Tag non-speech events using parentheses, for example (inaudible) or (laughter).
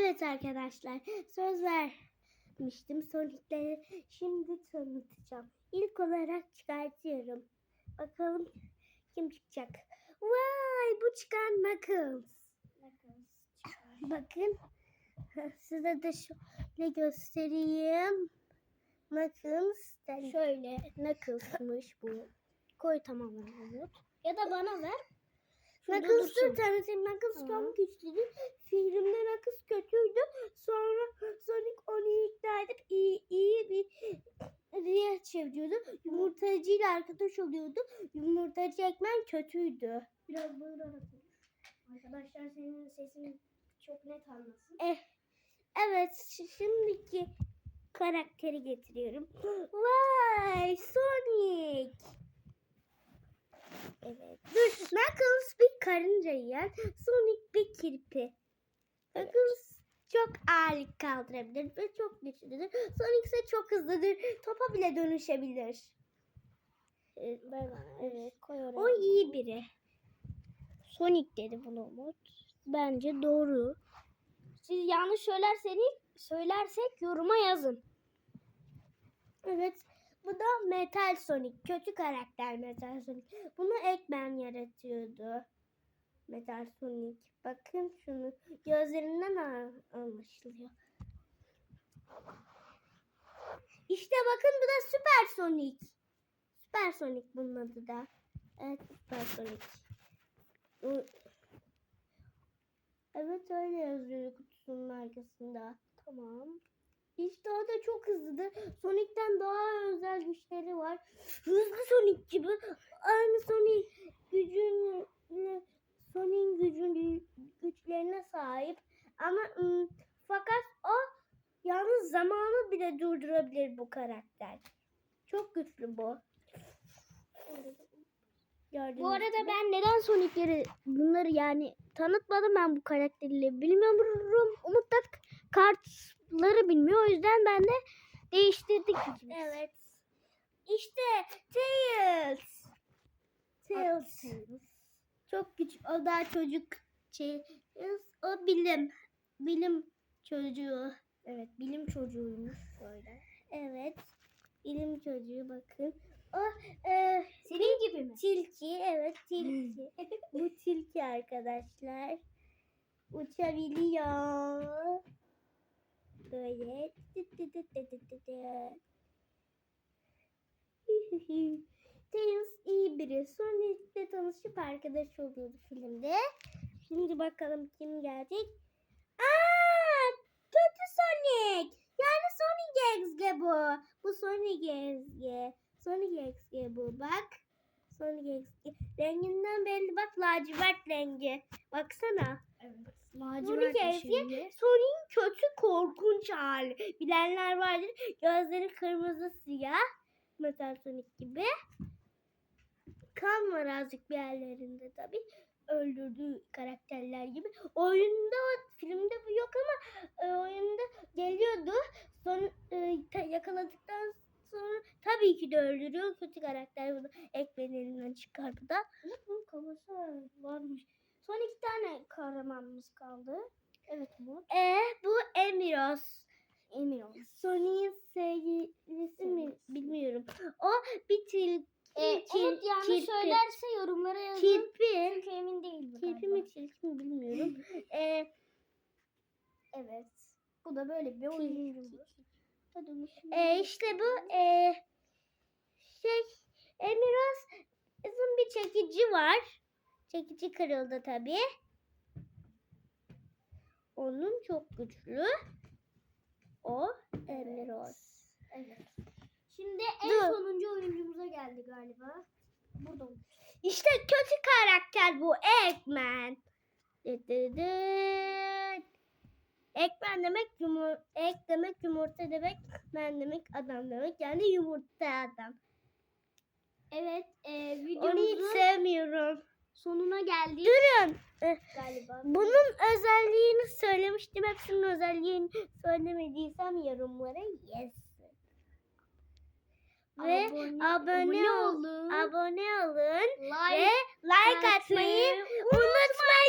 Evet arkadaşlar söz vermiştim Sonic'leri şimdi tanıtacağım. İlk olarak çıkartıyorum. Bakalım kim çıkacak. Vay bu çıkan Knuckles. (laughs) Bakın size de şöyle göstereyim. Knuckles de şöyle Knuckles'mış bu. Koy tamamen Umut. Ya da bana ver. Knuckles'ı tanıtayım. Knuckles çok güçlüydü. Filmde Knuckles kötüydü. Sonra Sonic onu ikna edip iyi, iyi bir diye çeviriyordu. Yumurtacıyla arkadaş oluyordu. Yumurtacı Ekmen kötüydü. Biraz bağırarak konuş. Arkadaşlar senin sesini çok net anlasın. Eh, evet şi- şimdiki karakteri getiriyorum. Vay Sonic. Evet. Dur. Knuckles bir karınca yiyen, Sonic bir kirpi. Knuckles çok ağırlık kaldırabilir ve çok güçlüdür. Sonic ise çok hızlıdır. Topa bile dönüşebilir. Evet, evet. O iyi biri. Sonic dedi bunu Umut. Bence doğru. Siz yanlış söylerseniz söylersek yoruma yazın. Evet. Bu da Metal Sonic. Kötü karakter Metal Sonic. Bunu Eggman yaratıyordu. Metal Sonic. Bakın şunu. Gözlerinden anlaşılıyor. İşte bakın bu da Süper Sonic. Süper Sonic bunun adı da. Evet Süper Sonic. Evet öyle yazıyor kutusunun arkasında. Tamam. İşte o da çok hızlıdır. Sonic'ten daha özel güçleri var. Hızlı Sonic gibi. Aynı Sonic sahip. Ama ım, fakat o yalnız zamanı bile durdurabilir bu karakter. Çok güçlü bu. Gördüğünüz Bu arada gibi. ben neden Sonic'leri bunları yani tanıtmadım ben bu karakterleri bilmiyorum. Umut da kartları bilmiyor. O yüzden ben de değiştirdik. ikimiz. Evet. İşte Tails. Tails. Çok güç. O daha çocuk. Tails. O bilim. Bilim çocuğu. Evet bilim çocuğuymuş böyle. Evet. Bilim çocuğu bakın. O e, Senin gibi mi? tilki. Evet (laughs) tilki. Bu tilki arkadaşlar. Uçabiliyor. Böyle. Tails (laughs) iyi biri. Sonic'le tanışıp arkadaş oluyordu filmde. Şimdi bakalım kim gelecek. Aa, kötü Sonic. Yani Sonic XG bu. Bu Sonic XG. Sonic XG bu bak. Sonic XG. Renginden belli bak lacivert rengi. Baksana. Evet. Sonic Lacivert XG. şeydi. Sonic'in kötü korkunç hali. Bilenler vardır. Gözleri kırmızı siyah. Metal Sonic gibi. Kan var azıcık bir yerlerinde tabi. Öldürdüğü karakterler gibi. Oyunda filmde bu yok ama e, oyunda geliyordu. Son e, ta- yakaladıktan sonra tabii ki de öldürüyor. Kötü karakter bunu ekmeğin elinden çıkardı da. Bunun kafası varmış. Son iki tane kahramanımız kaldı. Evet bu. E bu Emiros. Emir Sonic'in sevgilisi mi bilmiyorum. O bir til, Ee, til- Umut yanlış kirpi. söylerse yorumlara yazın. Kirpi. Çünkü emin değil bu Kirpi mi tilki mi bilmiyorum. (laughs) e, Evet. Bu da böyle bir oyuncu. Tadını şimdi- e, işte bu e, şey Emiros'un bir çekici var. Çekici kırıldı tabi. Onun çok güçlü. O Emiros. Evet. Şimdi en Dur. sonuncu oyuncumuza geldi galiba. Burada olmuş. İşte kötü karakter bu Eggman. Eggman demek yumur egg demek yumurta demek, man demek adam demek. Yani yumurta adam. Evet. E, Onu hiç videomuzun sevmiyorum. sonuna geldik Durun. Eh, galiba. Bunun özelliğini söylemiştim. Hepsinin özelliğini söylemediysem yorumlara yes. Ve abone, abone ol- olun. abone olun. Like. Ve like atmayı atmayı unutmayın.